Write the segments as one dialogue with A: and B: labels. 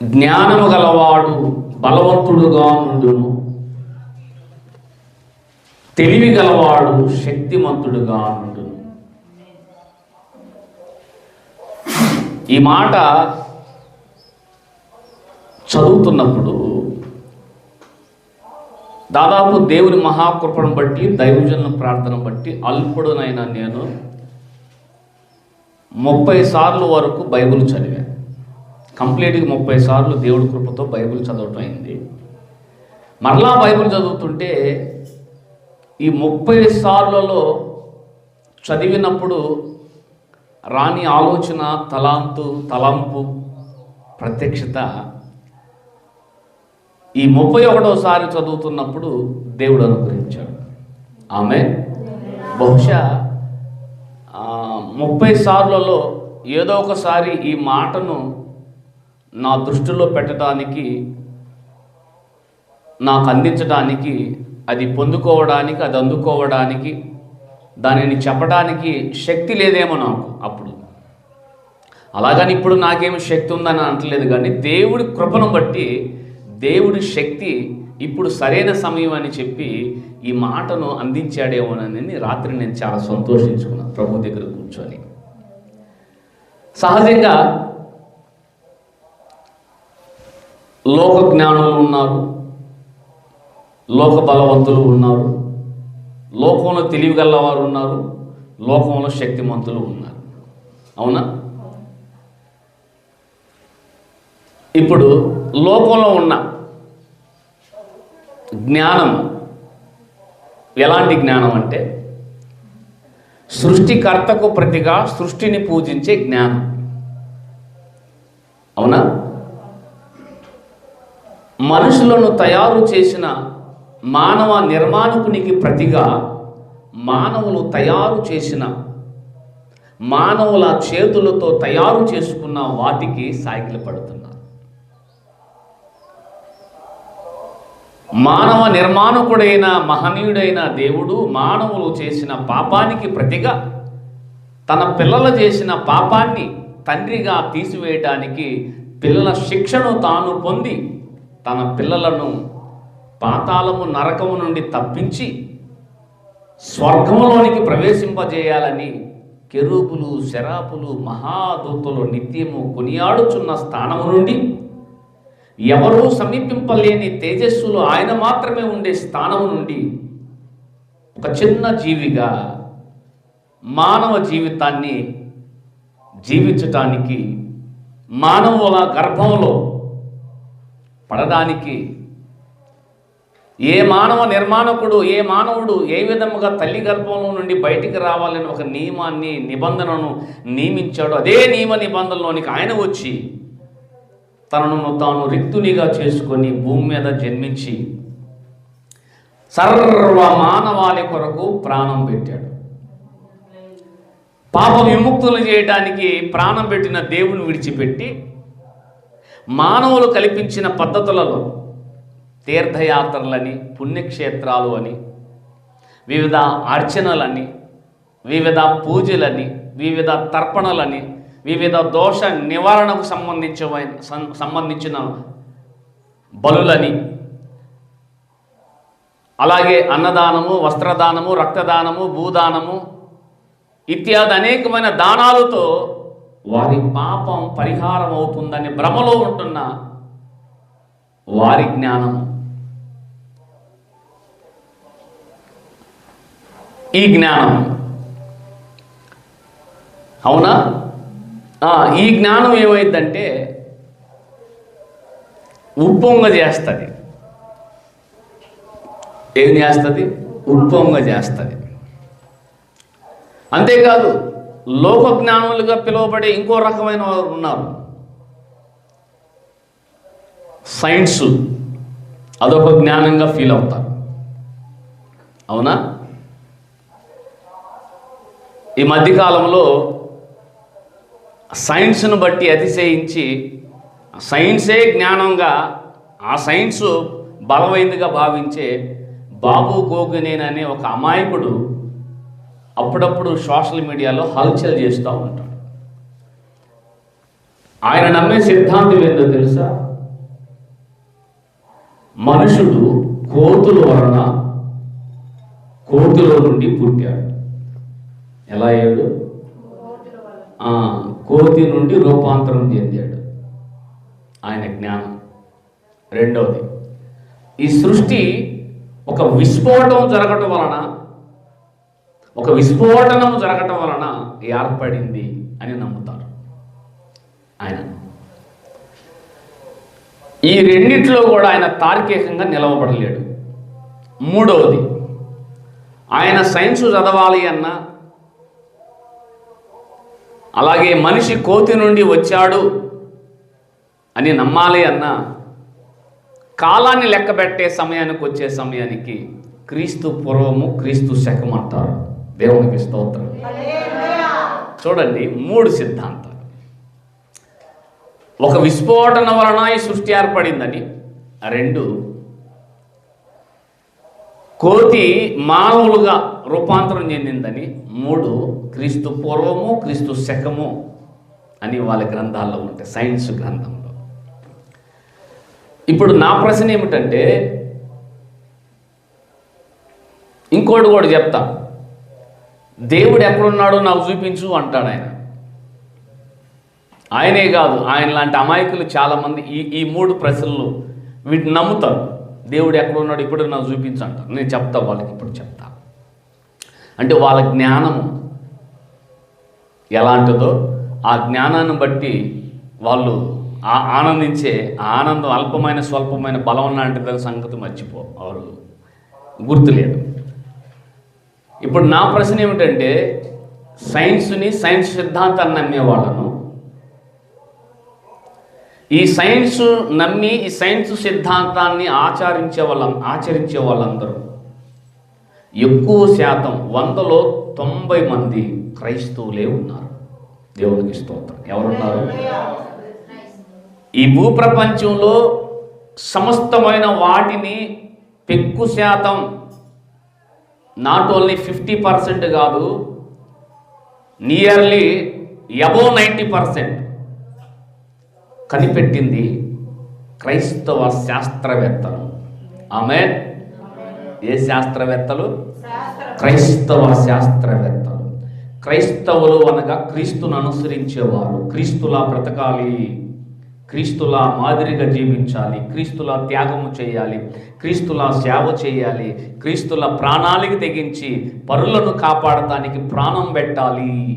A: జ్ఞానము గలవాడు బలవంతుడుగా నుండును తెలివి గలవాడు శక్తిమంతుడుగా నుండును ఈ మాట చదువుతున్నప్పుడు దాదాపు దేవుని మహాకృపను బట్టి దైవజనుల ప్రార్థన బట్టి అల్పుడునైనా నేను ముప్పై సార్లు వరకు బైబిల్ చదివాను. కంప్లీట్గా ముప్పై సార్లు దేవుడి కృపతో బైబిల్ చదవటం అయింది. మరలా బైబిల్ చదువుతుంటే ఈ ముప్పై సార్లలో చదివినప్పుడు రాని ఆలోచన తలాంతు తలంపు ప్రత్యక్షత ఈ ముప్పై ఒకటోసారి చదువుతున్నప్పుడు దేవుడు అనుగ్రహించాడు. ఆమె బహుశా ముప్పై సార్లలో ఏదో ఒకసారి ఈ మాటను నా దృష్టిలో పెట్టడానికి నాకు అందించడానికి అది పొందుకోవడానికి అది అందుకోవడానికి దానిని చెప్పడానికి శక్తి లేదేమో నాకు అప్పుడు. అలాగని ఇప్పుడు నాకేమి శక్తి ఉందని అనట్లేదు కానీ దేవుడి కృపను బట్టి దేవుడి శక్తి ఇప్పుడు సరైన సమయం అని చెప్పి ఈ మాటను అందించాడేమోనని రాత్రి నేను చాలా సంతోషించుకున్నాను. ప్రభు దగ్గర కూర్చొని. సహజంగా లోక జ్ఞానులు ఉన్నారు. లోక బలవంతులు ఉన్నారు. లోకంలో తెలివి గలవారు ఉన్నారు. లోకంలో శక్తిమంతులు ఉన్నారు. అవునా? ఇప్పుడు లోకంలో ఉన్న జ్ఞానం ఎలాంటి జ్ఞానం అంటే సృష్టికర్తకు ప్రతిగా సృష్టిని పూజించే జ్ఞానం. అవునా? మనుషులను తయారు చేసిన మానవ నిర్మాణకునికి ప్రతిగా మానవులు తయారు చేసిన మానవుల చేతులతో తయారు చేసుకున్న వాటికి సాగిలు పడుతున్నారు. మానవ నిర్మాణకుడైన మహనీయుడైన దేవుడు మానవులు చేసిన పాపానికి ప్రతిగా తన పిల్లలు చేసిన పాపాన్ని తండ్రిగా తీసివేయటానికి పిల్లల శిక్షను తాను పొంది తన పిల్లలను పాతాళము నరకము నుండి తప్పించి స్వర్గములోనికి ప్రవేశింపజేయాలని కెరూపులు శరాపులు మహాదూతలు నిత్యము కొనియాడుచున్న స్థానము నుండి ఎవరూ సమీపింపలేని తేజస్సులు ఆయన మాత్రమే ఉండే స్థానము నుండి ఒక చిన్న జీవిగా మానవ జీవితాన్ని జీవించటానికి మానవుల గర్భంలో పడడానికి ఏ మానవ నిర్మాణకుడు ఏ మానవుడు ఏ విధముగా తల్లి గర్భంలో నుండి బయటికి రావాలని ఒక నియమాన్ని నిబంధనను నియమించాడు అదే నియమ నిబంధనలోనికి ఆయన వచ్చి తనను తాను రిక్తునిగా చేసుకొని భూమి మీద జన్మించి సర్వ మానవాళి కొరకు ప్రాణం పెట్టాడు. పాప విముక్తులు చేయడానికి ప్రాణం పెట్టిన దేవుని విడిచిపెట్టి మానవులు కల్పించిన పద్ధతులలో తీర్థయాత్రలని పుణ్యక్షేత్రాలు అని వివిధ అర్చనలని వివిధ పూజలని వివిధ తర్పణలని వివిధ దోష నివారణకు సంబంధించిన సంబంధించిన బలులని అలాగే అన్నదానము వస్త్రదానము రక్తదానము భూదానము ఇత్యాది అనేకమైన దానాలతో వారి పాపం పరిహారం అవుతుందని భ్రమలో ఉంటున్న వారి జ్ఞానం. ఈ జ్ఞానం. అవునా? ఈ జ్ఞానం ఏమైందంటే ఉప్పొంగ చేస్తుంది. ఏం చేస్తుంది? ఉప్పొంగ చేస్తుంది. అంతేకాదు లోక జ్ఞానులుగా పిలువబడే ఇంకో రకమైన వారు ఉన్నారు. సైన్స్ అదొక జ్ఞానంగా ఫీల్ అవుతారు. అవునా? ఈ మధ్యకాలంలో సైన్స్ను బట్టి అతిశయించి సైన్సే జ్ఞానంగా ఆ సైన్స్ బలమైందిగా భావించే బాబు గోగునేన్ అనే ఒక అమాయకుడు అప్పుడప్పుడు సోషల్ మీడియాలో హల్చల్ చేస్తూ ఉంటాడు. ఆయన నమ్మే సిద్ధాంతం ఏందో తెలుసా? మనుషుడు కోతుల వలన కోతుల నుండి పుట్టాడు. ఎలా అయ్యాడు? కోతి నుండి రూపాంతరం చెందాడు. ఆయన జ్ఞానం. రెండవది ఈ సృష్టి ఒక విస్ఫోటం జరగటం వలన ఒక విస్ఫోటనం జరగటం వలన ఏర్పడింది అని నమ్ముతారు ఆయన. ఈ రెండిట్లో కూడా ఆయన తార్కికంగా నిలవబడలేడు. మూడవది ఆయన సైన్స్ చదవాలి అన్నా అలాగే మనిషి కోతి నుండి వచ్చాడు అని నమ్మాలి అన్నా కాలాన్ని లెక్కబెట్టే సమయానికి వచ్చే సమయానికి క్రీస్తు పూర్వము క్రీస్తు శకం అంటారు. దేవునికి స్తోత్రం. చూడండి మూడు సిద్ధాంతాలు. ఒక విస్ఫోటన వలన ఈ సృష్టి ఏర్పడిందని రెండు కోతి మానవులుగా రూపాంతరం చెందిందని మూడు క్రీస్తు పూర్వము క్రీస్తు శకము అని వాళ్ళ గ్రంథాల్లో ఉంటాయి సైన్స్ గ్రంథంలో. ఇప్పుడు నా ప్రశ్న ఏమిటంటే ఇంకోటి కూడా చెప్తా. దేవుడు ఎక్కడున్నాడో నాకు చూపించు అంటాడు ఆయన. ఆయనే కాదు ఆయన లాంటి అమాయకులు చాలామంది ఈ ఈ మూడు ప్రశ్నలు వీటిని నమ్ముతారు. దేవుడు ఎక్కడున్నాడు ఇప్పుడు నాకు చూపించు అంటారు నేను చెప్తా వాళ్ళకి ఇప్పుడు చెప్తా. అంటే వాళ్ళ జ్ఞానము ఎలాంటిదో ఆ జ్ఞానాన్ని బట్టి వాళ్ళు ఆ- ఆనందించే ఆనందం అల్పమైన స్వల్పమైన బలం లాంటిది సంగతి మర్చిపో వారు గుర్తులేదు. ఇప్పుడు నా ప్రశ్న ఏమిటంటే సైన్స్ని సైన్స్ సిద్ధాంతాన్ని నమ్మే వాళ్ళను. ఈ సైన్స్ నమ్మి ఈ సైన్స్ సిద్ధాంతాన్ని ఆచరించే వాళ్ళ ఆచరించే వాళ్ళందరూ ఎక్కువ శాతం వందలో తొంభై మంది క్రైస్తవులే ఉన్నారు. దేవునికి స్తోత్రం. ఎవరున్నారు? ఈ భూప్రపంచంలో సమస్తమైన వాటిని పెక్కు శాతం నాట్ ఓన్లీ ఫిఫ్టీ పర్సెంట్ కాదు నియర్లీ అబౌవ్ నైంటీ పర్సెంట్ కనిపెట్టింది క్రైస్తవ శాస్త్రవేత్తలు. ఆమె ఏ శాస్త్రవేత్తలు? క్రైస్తవ శాస్త్రవేత్తలు. క్రైస్తవులు అనగా క్రీస్తును అనుసరించేవారు. క్రీస్తులా బ్రతకాలి. క్రీస్తులా మాదిరిగా జీవించాలి. క్రీస్తులా త్యాగము చేయాలి. క్రీస్తులా సేవ చేయాలి క్రీస్తుల ప్రాణాలకి తెగించి పరులను కాపాడటానికి ప్రాణం పెట్టాలి.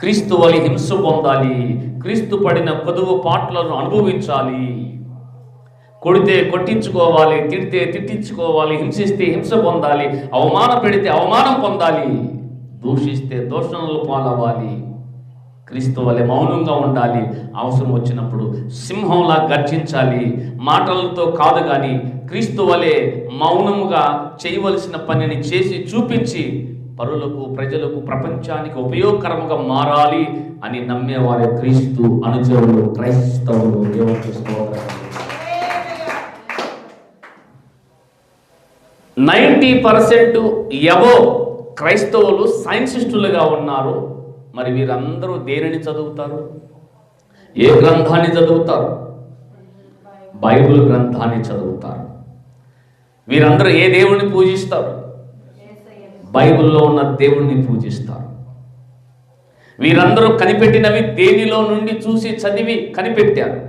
A: క్రీస్తు వలి హింస పొందాలి క్రీస్తు పడిన కొదువు పాటలను అనుభవించాలి. కొడితే కొట్టించుకోవాలి తిడితే తిట్టించుకోవాలి హింసిస్తే హింస పొందాలి అవమానం పెడితే అవమానం పొందాలి దూషిస్తే దోషణలు పాలవ్వాలి. క్రీస్తు వలె మౌనంగా ఉండాలి. అవసరం వచ్చినప్పుడు సింహంలా గర్జించాలి. మాటలతో కాదు కానీ క్రీస్తు వలె మౌనముగా చేయవలసిన పనిని చేసి చూపించి పరులకు ప్రజలకు ప్రపంచానికి ఉపయోగకరముగా మారాలి అని నమ్మేవారు క్రీస్తు అనుచరులు క్రైస్తవులు. దేవునికి నైంటీ పర్సెంట్ ఎవో క్రైస్తవులు సైన్సిస్టులుగా ఉన్నారు. మరి వీరందరూ దేనిని చదువుతారు? ఏ గ్రంథాన్ని చదువుతారు? బైబిల్ గ్రంథాన్ని చదువుతారు. వీరందరూ ఏ దేవుణ్ణి పూజిస్తారు? బైబిల్లో ఉన్న దేవుణ్ణి పూజిస్తారు. వీరందరూ కనిపెట్టినవి దేనిలో నుండి చూసి చదివి కనిపెట్టారు?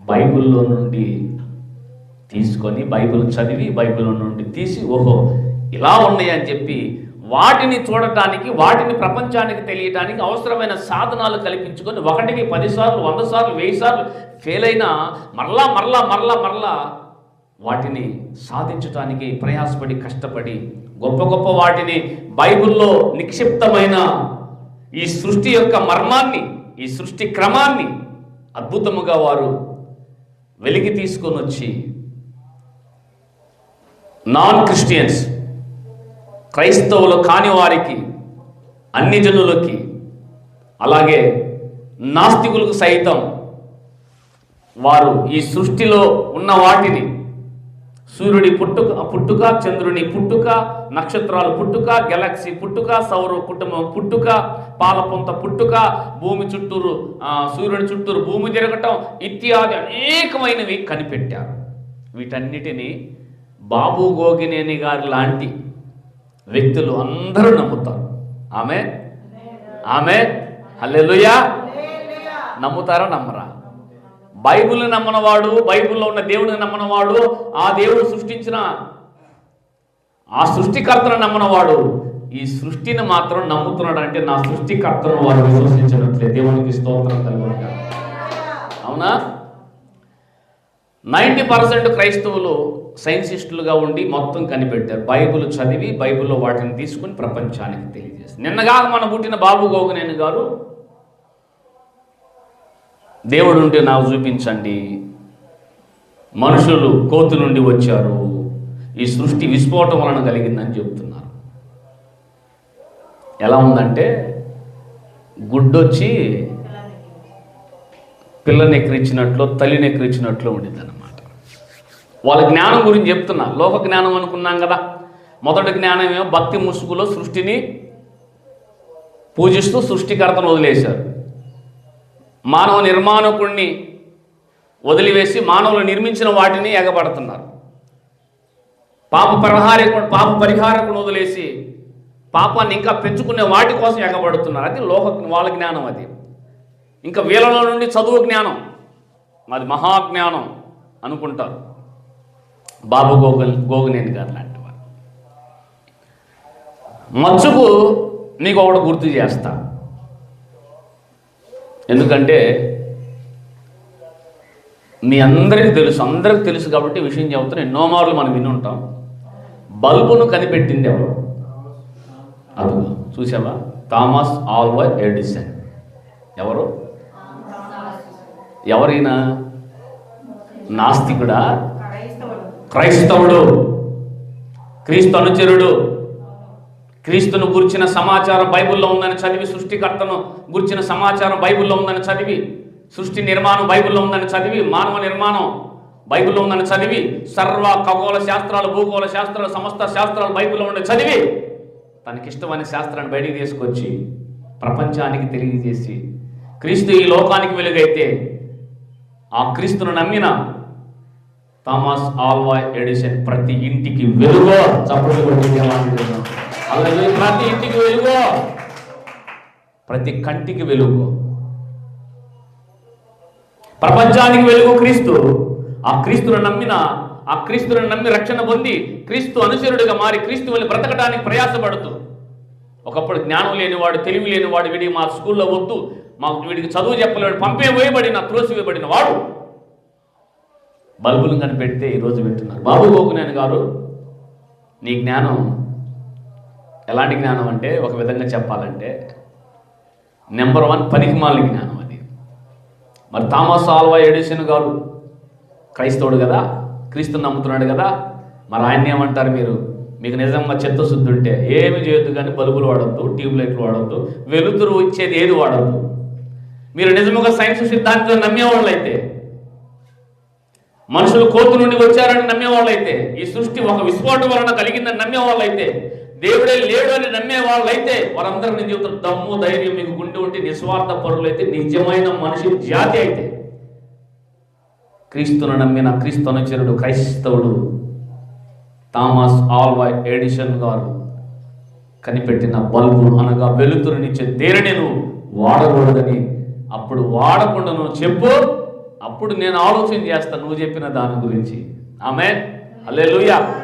A: బైబిల్లో నుండి తీసుకొని బైబిల్ చదివి బైబిల్ నుండి తీసి ఓహో ఇలా ఉన్నాయని చెప్పి వాటిని చూడటానికి వాటిని ప్రపంచానికి తెలియటానికి అవసరమైన సాధనాలు కల్పించుకొని ఒకటికి పదిసార్లు వంద సార్లు వెయ్యి సార్లు ఫెయిల్ అయినా మరలా మరలా మరలా మరలా వాటిని సాధించటానికి ప్రయాసపడి కష్టపడి గొప్ప గొప్ప వాటిని బైబిల్లో నిక్షిప్తమైన ఈ సృష్టి యొక్క మర్మాన్ని ఈ సృష్టి క్రమాన్ని అద్భుతముగా వారు వెలికి తీసుకొని వచ్చి నాన్ క్రిస్టియన్స్ క్రైస్తవులు కాని వారికి అన్ని జనులకి అలాగే నాస్తికులకు సైతం వారు ఈ సృష్టిలో ఉన్న వాటిని సూర్యుడి పుట్టుక పుట్టుక చంద్రుని పుట్టుక నక్షత్రాలు పుట్టుక గెలాక్సీ పుట్టుక సౌర కుటుంబం పుట్టుక పాలపొంత పుట్టుక భూమి చుట్టూరు సూర్యుడి సూర్యుని చుట్టూరు భూమి తిరగటం ఇత్యాది అనేకమైనవి కనిపెట్టారు. వీటన్నిటినీ బాబు గోగినేని గారి లాంటి వ్యక్తులు అందరూ నమ్ముతారు. ఆమె? ఆమె? హల్లెలుయా. నమ్ముతారా నమ్మరా? బైబుల్ని నమ్మనవాడు బైబిల్లో ఉన్న దేవుడిని నమ్మనవాడు ఆ దేవుడు సృష్టించిన ఆ సృష్టికర్తను నమ్మనవాడు ఈ సృష్టిని మాత్రం నమ్ముతున్నాడు అంటే నా సృష్టికర్తను వాడు విశ్వసించినట్లే. దేవునికి స్తోత్రం కలుగుతాడు అవునా? నైంటీ పర్సెంట్ క్రైస్తవులు సైన్సిస్టులుగా ఉండి మొత్తం కనిపెట్టారు. బైబుల్ చదివి బైబిల్లో వాటిని తీసుకుని ప్రపంచానికి తెలియజేస్తారు నిన్నగా మన పుట్టిన బాబు గోగునేని గారు దేవుడు ఉంటే నాకు చూపించండి. మనుషులు కోతు నుండి వచ్చారు. ఈ సృష్టి విస్ఫోటం వలన కలిగిందని చెబుతున్నారు ఎలా ఉందంటే గుడ్డొచ్చి పిల్లని ఎక్కిరించినట్లు తల్లిని ఎక్కిరించినట్లు ఉండింది అనమాట వాళ్ళ జ్ఞానం గురించి చెప్తున్నా. లోక జ్ఞానం అనుకున్నాం కదా. మొదటి జ్ఞానం ఏమో భక్తి ముసుగులో సృష్టిని పూజిస్తూ సృష్టికర్తను వదిలేశారు. మానవ నిర్మాణకుణ్ణి వదిలివేసి మానవులు నిర్మించిన వాటిని ఎగబడుతున్నారు. పాప పరిహారకుడు పాప పరిహారకుడు వదిలేసి పాపాన్ని ఇంకా పెంచుకునే వాటి కోసం ఎగబడుతున్నారు. అది లోక వాళ్ళ జ్ఞానం అది. ఇంకా వీళ్ళలో నుండి చదువు జ్ఞానం. మాది మహాజ్ఞానం అనుకుంటారు. బాబు గోగుల్ గోగునేని గారు లాంటి వారు. మచ్చుకు నీకు ఒకటి గుర్తు చేస్తా. ఎందుకంటే మీ అందరికీ తెలుసు అందరికి తెలుసు కాబట్టి విషయం చెబుతాను ఎన్నో మార్లు మనం విని ఉంటాం బల్బును కనిపెట్టింది ఎవరు? అదుగు చూసావా? Thomas Alva Edison. ఎవరు? ఎవరైనా నాస్తికుడా? క్రైస్తవుడు. క్రీస్తు అనుచరుడు. క్రీస్తును గురించిన సమాచారం బైబిల్లో ఉందని చదివి సృష్టికర్తను గురించిన సమాచారం బైబిల్లో ఉందని చదివి సృష్టి నిర్మాణం బైబిల్లో ఉందని చదివి మానవ నిర్మాణం బైబిల్లో ఉందని చదివి సర్వ ఖగోళ శాస్త్రాలు భూగోళ శాస్త్రాలు సమస్త శాస్త్రాలు బైబిల్లో ఉండి చదివి తనకిష్టమైన శాస్త్రాన్ని బయటికి తీసుకొచ్చి ప్రపంచానికి తెలియజేసి క్రీస్తు ఈ లోకానికి వెలుగైతే ఆ క్రీస్తును నమ్మిన థామస్ ఆల్వా ఎడిషన్ ప్రతి ఇంటికి వెలుగో చప్పుడు వెలుగు. ప్రతి ఇంటికి వెలుగో. ప్రతి కంటికి వెలుగు. ప్రపంచానికి వెలుగు క్రీస్తు. ఆ క్రీస్తును నమ్మిన ఆ క్రీస్తును నమ్మి రక్షణ పొంది క్రీస్తు అనుచరుడిగా మారి క్రీస్తు వెళ్ళి బ్రతకడానికి ప్రయాసపడుతూ ఒకప్పుడు జ్ఞానం లేనివాడు తెలివి లేనివాడు వీడి మా స్కూల్లో వద్దు మాకు వీడికి చదువు చెప్పలేడు పంపే వేయబడిన త్రోసివేయబడిన వాడు. బల్బులు కనిపెడితే ఈరోజు వింటున్నారు. బాబు గోకునేని గారు నీ జ్ఞానం ఎలాంటి జ్ఞానం అంటే ఒక విధంగా చెప్పాలంటే నెంబర్ వన్ పనికిమాలిన జ్ఞానం అది. మరి థామస్ ఆల్వా ఎడిసన్ గారు క్రైస్తవుడు కదా క్రీస్తుని నమ్ముతున్నాడు కదా మరి ఆయన ఏమంటారు మీరు? మీకు నిజంగా చిత్తశుద్ధి ఉంటే ఏమి చేయొద్దు కానీ బల్బులు వాడద్దు ట్యూబ్ లైట్లు వాడద్దు వెలుతురు ఇచ్చేది ఏది వాడద్దు? మీరు నిజముగా సైన్స్ సిద్ధాంతం నమ్మేవాళ్ళైతే మనుషులు కోతు నుండి వచ్చారని నమ్మేవాళ్ళైతే ఈ సృష్టి ఒక విస్ఫోటం వలన కలిగిందని నమ్మేవాళ్ళైతే దేవుడే లేడు అని నమ్మేవాళ్ళైతే వారందరూ నేను చెబుతారు దమ్ము ధైర్యం మీకు గుండె ఉంటే నిస్వార్థ పరులైతే నిజమైన మనిషి జాతి అయితే. క్రీస్తును నమ్మిన క్రీస్తు అనుచరుడు క్రైస్తవుడు థామస్ ఆల్వా ఎడిషన్ గారు కనిపెట్టిన బల్బు అనగా వెలుతురునిచ్చే దేనిని నువ్వు వాడకూడదని అప్పుడు వాడకుండా నువ్వు చెప్పు. అప్పుడు నేను ఆలోచన చేస్తాను నువ్వు చెప్పిన దాని గురించి. ఆమె అల్లెలుయ్యా